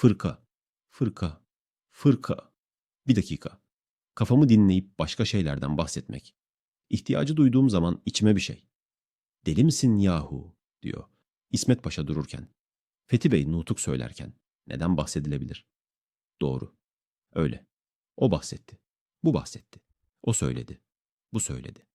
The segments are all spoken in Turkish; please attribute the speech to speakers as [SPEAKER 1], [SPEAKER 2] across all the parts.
[SPEAKER 1] Fırka, fırka, fırka. Bir dakika. Kafamı dinleyip başka şeylerden bahsetmek. İhtiyacı duyduğum zaman içime bir şey. Deli misin yahu diyor. İsmet Paşa dururken. Fethi Bey nutuk söylerken. Neden bahsedilebilir? Doğru. Öyle. O bahsetti. Bu bahsetti. O söyledi. Bu söyledi.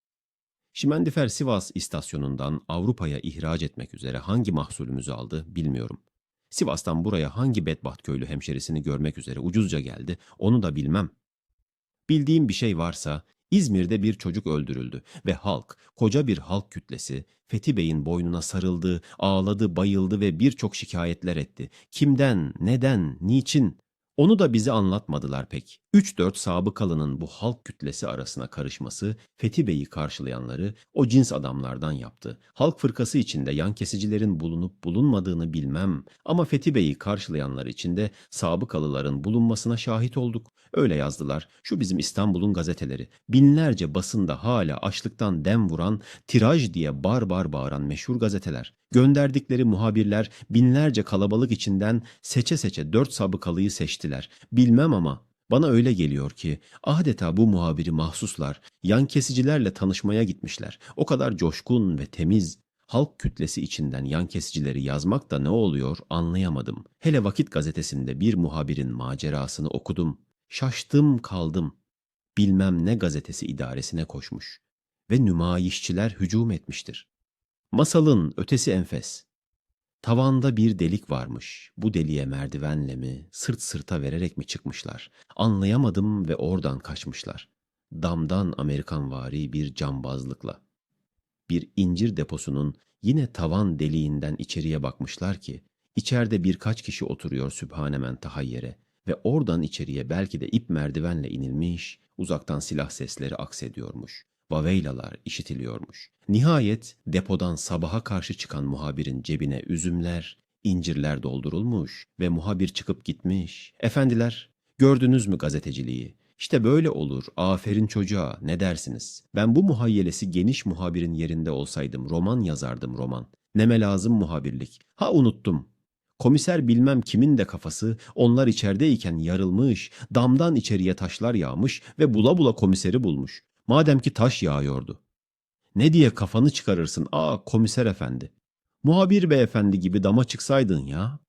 [SPEAKER 1] Şimendifer Sivas istasyonundan Avrupa'ya ihraç etmek üzere hangi mahsulümüzü aldı bilmiyorum. Sivas'tan buraya hangi bedbaht köylü hemşerisini görmek üzere ucuzca geldi onu da bilmem. Bildiğim bir şey varsa İzmir'de bir çocuk öldürüldü ve halk, koca bir halk kütlesi Fethi Bey'in boynuna sarıldı, ağladı, bayıldı ve birçok şikayetler etti. Kimden, neden, niçin? Onu da bize anlatmadılar pek. 3-4 sabıkalının bu halk kütlesi arasına karışması Fethi Bey'i karşılayanları o cins adamlardan yaptı. Halk fırkası içinde yan kesicilerin bulunup bulunmadığını bilmem ama Fethi Bey'i karşılayanlar içinde sabıkalıların bulunmasına şahit olduk. Öyle yazdılar. Şu bizim İstanbul'un gazeteleri. Binlerce basında hala açlıktan dem vuran, tiraj diye bar bar bağıran meşhur gazeteler. Gönderdikleri muhabirler binlerce kalabalık içinden seçe seçe dört sabıkalıyı seçtiler. Bilmem ama bana öyle geliyor ki adeta bu muhabiri mahsuslar yan kesicilerle tanışmaya gitmişler. O kadar coşkun ve temiz. Halk kütlesi içinden yan kesicileri yazmak da ne oluyor anlayamadım. Hele Vakit gazetesinde bir muhabirin macerasını okudum. Şaştım kaldım. Bilmem ne gazetesi idaresine koşmuş. Ve nümayişçiler hücum etmiştir. Masalın ötesi enfes. Tavanda bir delik varmış. Bu deliğe merdivenle mi, sırt sırta vererek mi çıkmışlar? Anlayamadım ve oradan kaçmışlar. Damdan Amerikanvari bir cambazlıkla. Bir incir deposunun yine tavan deliğinden içeriye bakmışlar ki, içeride birkaç kişi oturuyor Sübhanemen tahayyere ve oradan içeriye belki de ip merdivenle inilmiş, uzaktan silah sesleri aksediyormuş. Vaveylalar işitiliyormuş. Nihayet depodan sabaha karşı çıkan muhabirin cebine üzümler, incirler doldurulmuş ve muhabir çıkıp gitmiş. Efendiler, gördünüz mü gazeteciliği? İşte böyle olur. Aferin çocuğa. Ne dersiniz? Ben bu muhayyelesi geniş muhabirin yerinde olsaydım roman yazardım roman. Neme lazım muhabirlik. Ha unuttum. Komiser bilmem kimin de kafası onlar içerideyken yarılmış, damdan içeriye taşlar yağmış ve bula bula komiseri bulmuş. Madem ki taş yağıyordu. Ne diye kafanı çıkarırsın aa komiser efendi. Muhabir beyefendi gibi dama çıksaydın ya.